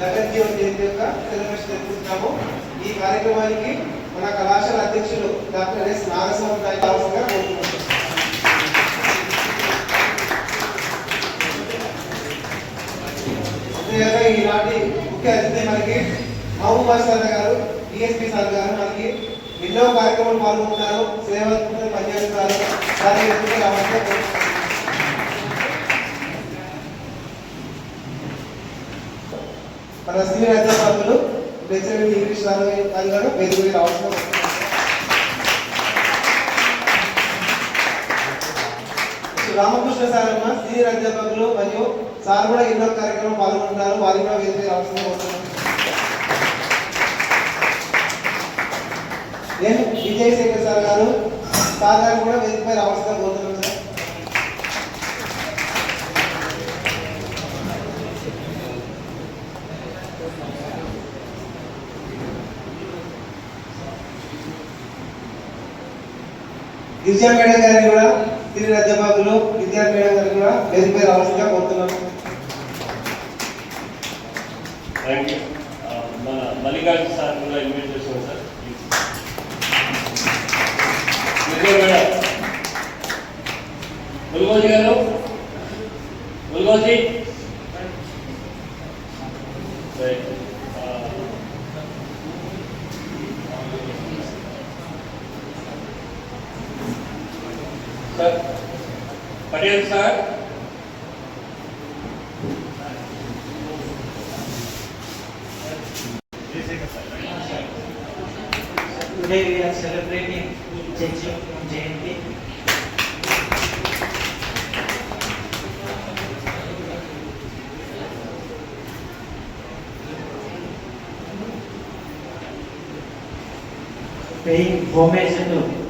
జగజ్జీవ జయంతి యొక్క సెలబ్రేషన్ ఈ కార్యక్రమానికి మన కళాశాల అధ్యక్షులు డాక్టర్ ఎస్ నాగస్వామి గారి కావాల్సిందిగా కోరుతున్నాము ఈనాటి ముఖ్య అతిథి మనకి మహబూబ్ మాస్టర్ గారు డిఎస్పీ సార్ గారు మనకి ఎన్నో కార్యక్రమాలు పాల్గొంటున్నారు. సేవలు పనిచేస్తున్నారు. దానికి మన సీనియర్ అధ్యాపకులు లెక్చరర్ ఇంగ్లీష్ సార్ గారు వేదిక వేదికకి రావాల్సిన రామకృష్ణ సార్ అన్న సీనియర్ అధ్యాపకులు మరియు సార్ కూడా ఎన్నో కార్యక్రమం పాల్గొంటున్నారు. వారికి కూడా వేదిక అవసరం కోరుతున్నాను నేను విజయశేఖర్ సార్ గారు సార్ గారు కూడా వేదికపై రావాల్సిన కోరుతున్నాను సార్ గిరిజా మేడం గారిని కూడా తిరిగి అధ్యాపకులు విద్యా మేడం గారిని కూడా వేదికపై రావాల్సిందిగా కోరుతున్నాను. థ్యాంక్ యూ uh, మన మల్లికార్జున సార్ కూడా ఇన్వైట్ చేసాం sir Vijay madam. Patel sir Today we are celebrating Chechi Jayanti. Paying homage to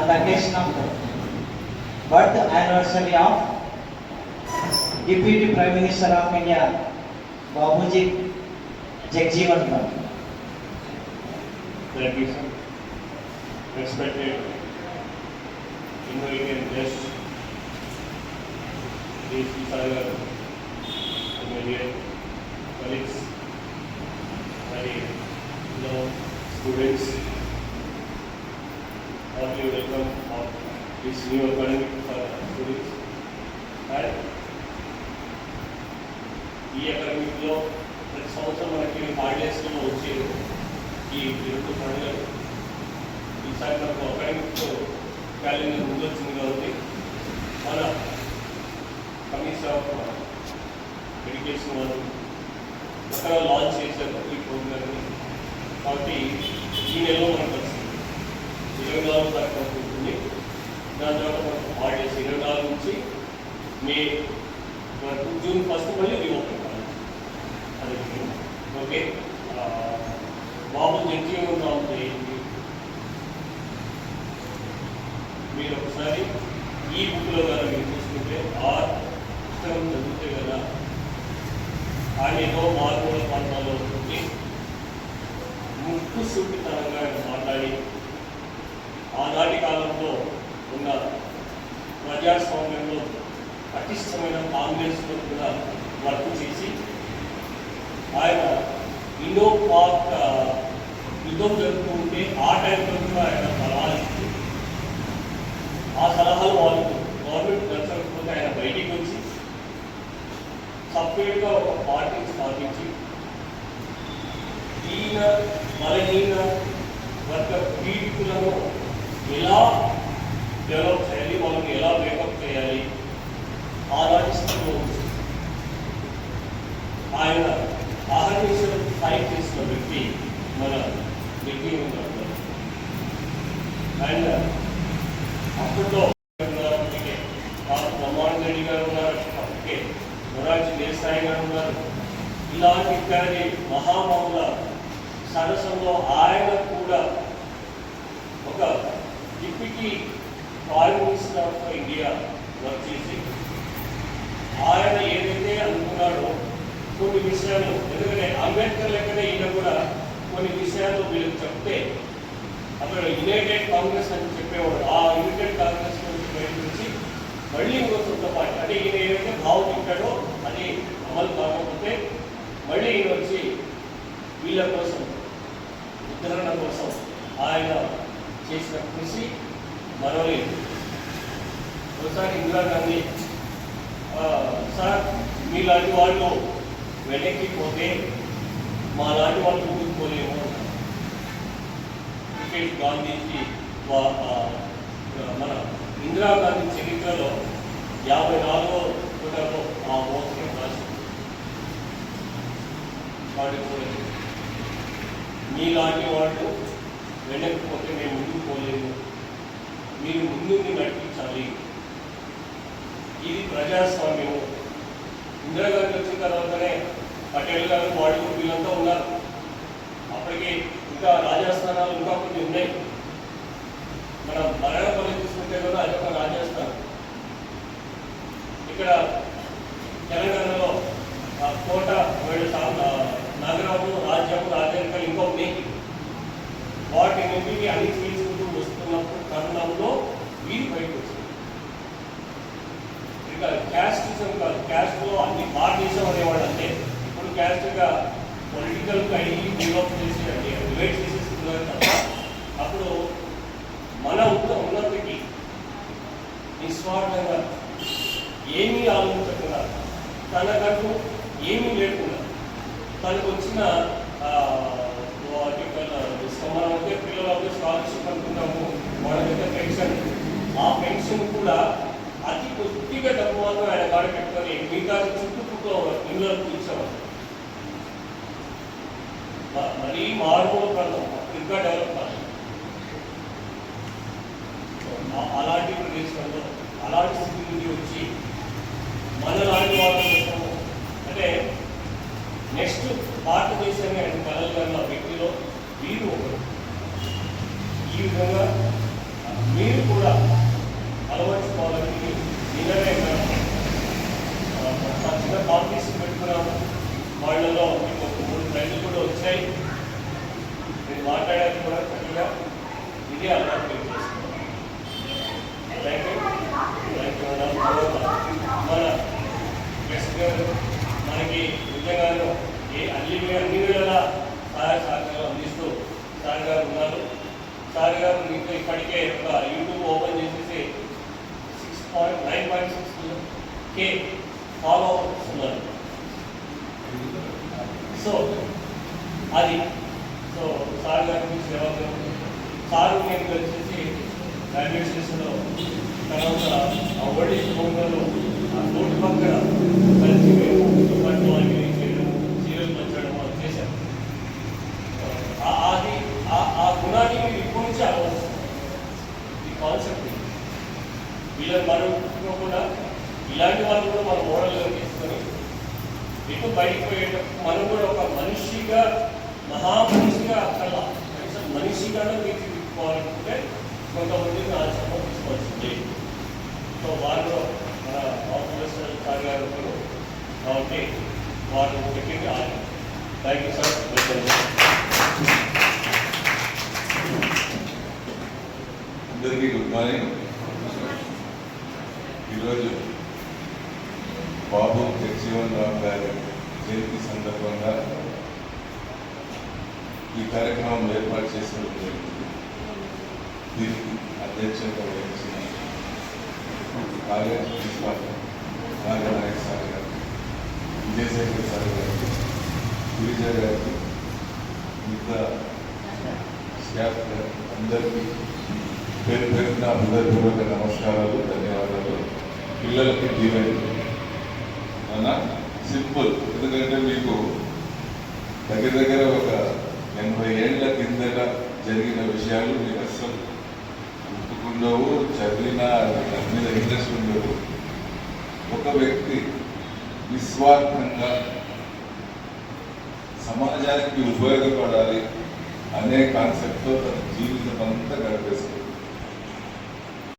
and the hash number. Birth anniversary of Deputy Prime Minister of India, Babuji Jagjeevan Ram. Thank you, sir. Respected invited guests, DSP Sagar, my dear colleagues, my fellow students, heartily welcome of this new academic uh, students. And ఈ అకాడమిక్లో ప్రతి సంవత్సరం మనకి హాలిడేస్లో వచ్చే ఈ రెండు పండుగలు. ఈసారి మనకు అకాడమిక్లో క్యాలెండర్ ముందు వచ్చింది కాబట్టి మన కమిషన్ ఆఫ్ ఎడ్యుకేషన్ వాళ్ళు అక్కడ లాంచ్ చేశారు ఈ ప్రోగ్రామ్ని. కాబట్టి ఈ నెలలో మనకు వచ్చింది. ఇరవై నాలుగు తారీఖు వరకు ఉంటుంది. దాదాపు ఆగస్ట్ ఇరవై నాలుగు నుంచి మే వరకు జూన్ ఫస్ట్ మళ్ళీ రీఓపెన్ కావాలి అది ఓకే? బాబు జడ్జి ఉన్నాం చేయండి మీరు ఒకసారి ఈ బుక్లో కానీ మీరు చూసుకుంటే ఆర్ పుస్తకం చదివితే కదా ఆయన ఏదో మార్పుల ప్రాంతాల్లో ఉంటుంది ముక్కు సుట్టితనంగా ఆయన మాట్లాడి ఆనాటి కాలంలో ఉన్న ప్రజాస్వామ్యంలో పటిష్టమైన కాంగ్రెస్లో కూడా వర్క్ చేసి ఆయన ఇండో పాక్ ఆ, యుద్ధం జరుగుతూ ఉంటే ఆ టైంలో కూడా ఆయన సలహాలు ఇస్తూ ఆ సలహాలు వాళ్ళు గవర్నమెంట్ నచ్చకపోతే ఆయన బయటికి వచ్చి సపరేట్గా ఒక పార్టీని స్థాపించి దీన బలహీన వర్గ పీడితులను ఎలా డెవలప్ చేయాలి వాళ్ళని ఎలా మేకప్ చేయాలి ఆనాటి స్థితిలో ఆయన ఆహర్నిశలు ఫైట్ చేసిన వ్యక్తి మన జగ్జీవన్ గారు అండ్ అప్పట్లో ఫారిన్ ఆఫ్ ఇండియా వర్క్ చేసి ఆయన ఏదైతే అనుకున్నాడో కొన్ని విషయాలు ఎందుకంటే అంబేద్కర్ లెక్కనే ఈయన కూడా కొన్ని విషయాలు వీళ్ళకి చెప్తే అక్కడ యునైటెడ్ కాంగ్రెస్ అని చెప్పేవాడు. ఆ యునైటెడ్ కాంగ్రెస్ నుంచి బయట నుంచి మళ్ళీ ఇంకో సొంత పార్టీ అంటే ఈయన ఏదైతే భావం తింటాడో అది అమలు కాకపోతే మళ్ళీ ఈయన వచ్చి వీళ్ళ కోసం ఉద్ధరణ కోసం ఆయన చేసిన కృషి మరవలేదు. ఒకసారి ఇందిరాగాంధీ సార్ మీలాంటి వాళ్ళు వెనక్కి పోతే మా లాంటి వాళ్ళు ముందుకు క్రికెట్ గాంధీకి మన ఇందిరాగాంధీ చరిత్రలో యాభై నాలుగో పుటలో ఆ మోసం రాసి మీలాంటి వాళ్ళు వెనక్కి పోతే మేము ముందుకు పోలేము. మీరు ముందు నడిపించాలి. ఇది ప్రజాస్వామ్యము. ఇందిరాగాంధీ వచ్చిన తర్వాతనే పటేల్ గారు బాడీ వీళ్ళంతా ఉన్నారు. అప్పటికి ఇంకా రాజస్థానాలు ఇంకా కొన్ని ఉన్నాయి. మనం మరణపల్లి తీసుకుంటే కూడా అది ఒక ఇక్కడ తెలంగాణలో ఆ కోట వీళ్ళు సా- ఆ నగరము రాజ్యము రాజరికాలు ఇంకా ఉన్నాయి వాటిని అన్ని తీసుకుంటూ వస్తున్నప్పుడు తరుణంలో వీరి బయటకు వచ్చింది ఇక క్యాస్టిజం కాదు క్యాస్ట్లో అన్ని పార్టీసం అనేవాడు అంటే ఇప్పుడు క్యాస్ట్గా పొలిటికల్ అయ్యి డెవలప్ చేసి అంటే డివైడ్ చేసేస్తున్నారు తప్ప అప్పుడు మన ఉన్న ఉన్నతికి నిస్వార్థంగా ఏమీ ఆలోచించకుండా తనకంటూ ఏమీ లేకుండా తనకు వచ్చిన మనం అయితే పిల్లలకి స్కాలర్షిప్ అనుకున్నాము వాళ్ళకైతే పెన్షన్. ఆ పెన్షన్ కూడా అతి కొద్దిగా డబ్బు మాత్రం ఆయన కాడ పెట్టుకొని మిగతా చుట్టుపక్కల ఇళ్ళకు ఇచ్చేవారు మరీ మారుమూల ప్రాంతం. ఇంకా డెవలప్ కాదు అలాంటి ప్రదేశంలో అలాంటి స్థితి వచ్చి మన లాంటి వాళ్ళ కోసము అంటే నెక్స్ట్ భారతదేశాన్ని ఆయన కలలు కన్న వ్యక్తిలో మీరు ఒకరు. ఈ విధంగా మీరు కూడా అలవర్చుకోవాలని నిన్ననే చిన్న కాంపిటీషన్ పెట్టుకున్నాము. వాళ్ళలో మీకు ఒక మూడు ప్రైజులు కూడా వచ్చాయి. నేను మాట్లాడాలి కూడా చక్కగా ఇది అలవాటు మీరు చేసుకోవాలి thank you thank you madam మన గెస్ట్ గారు మనకి నిజంగాను ఏ అన్ని అన్ని వేళలా సహాయ సహకారాలు అందిస్తూ సార్ గారు ఉన్నారు. సార్ గారు మీకు ఇప్పటికే ఒక యూట్యూబ్ ఓపెన్ చేసేసి six point nine point six K follow అవుతున్నారు సో అది సో సార్ గారి గురించి ఎవరు సారు నేను వచ్చేసి రైల్వే స్టేషన్లో తర్వాత ఆ ఓల్డ్ ఏజ్ హోమ్లలో ఆ రోడ్డు పక్కన కలిసి మేము పట్టు అన్ని చేయడం సీరియల్ పంచడం అది చేశాం ఆ- అది ఆ- ఆ గుణాన్ని మీరు ఇప్పటి నుంచి అలవరుస్తున్నారు ఈ కాన్సెప్ట్ వీళ్ళని మనం కూడా ఇలాంటి వాళ్ళు కూడా మన మోడల్గా తీసుకొని ఎటు బయటకు పోయేటప్పుడు మనం కూడా ఒక మనిషిగా మహామనిషిగా అక్కర్లా కనీసం మనిషిగానే తీర్చిదిద్దుకోవాలనుకుంటే కొంతమందిని ఆశ్రమం తీసుకోవాల్సిందే సో వారిలో మన ఆఫీసర్ సార్ గారు ఒకరు. కాబట్టి వారు చెప్పింది ఆయన థ్యాంక్ యూ సార్ అందరికీ గుడ్ మార్నింగ్ ఈరోజు బాబు జగజీవన్ రామ్ గారి జయంతి సందర్భంగా ఈ కార్యక్రమం ఏర్పాటు చేసిన దీనికి అధ్యక్షత వహించిన కాలేజ్ ప్రిన్సిపాల్ నాగనాయక్ సార్ గారు విజయశేఖర్ సార్ గారు గిరిజ గారికి మిగతా స్టాఫ్ గారు అందరికీ పేరు పేరున హృదయపూర్వక నమస్కారాలు ధన్యవాదాలు. పిల్లలకి దీవెన్ అన్న సింపుల్. ఎందుకంటే మీకు దగ్గర దగ్గర ఒక ఎనభై ఏళ్ళ కిందట జరిగిన విషయాలు మీకు అస్సలు గుర్తుకుండా ఉండవు చదివినా దాని మీద ఇంట్రెస్ట్ ఉండవు ఒక వ్యక్తి నిస్వార్థంగా సమాజానికి ఉపయోగపడాలి అనే కాన్సెప్ట్తో తన జీవితం అంతా గడిపేస్తుంది